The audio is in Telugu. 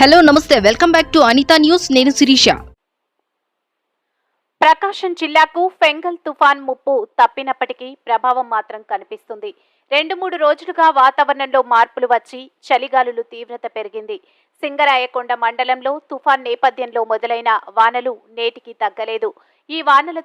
హలో నమస్తే. Welcome back to Anitha News. నేను శిరీష. ప్రకాశం జిల్లాకు ఫెంగల్ తుఫాన్ ముప్పు తప్పినప్పటికీ ప్రభావం మాత్రం కనిపిస్తుంది. రెండు మూడు రోజులుగా వాతావరణంలో మార్పులు వచ్చి చలిగాలులు తీవ్రత పెరిగింది. సింగరాయకొండ మండలంలో తుఫాన్ నేపథ్యంలో మొదలైన వానలు నేటికి తగ్గలేదు. ఈ వానల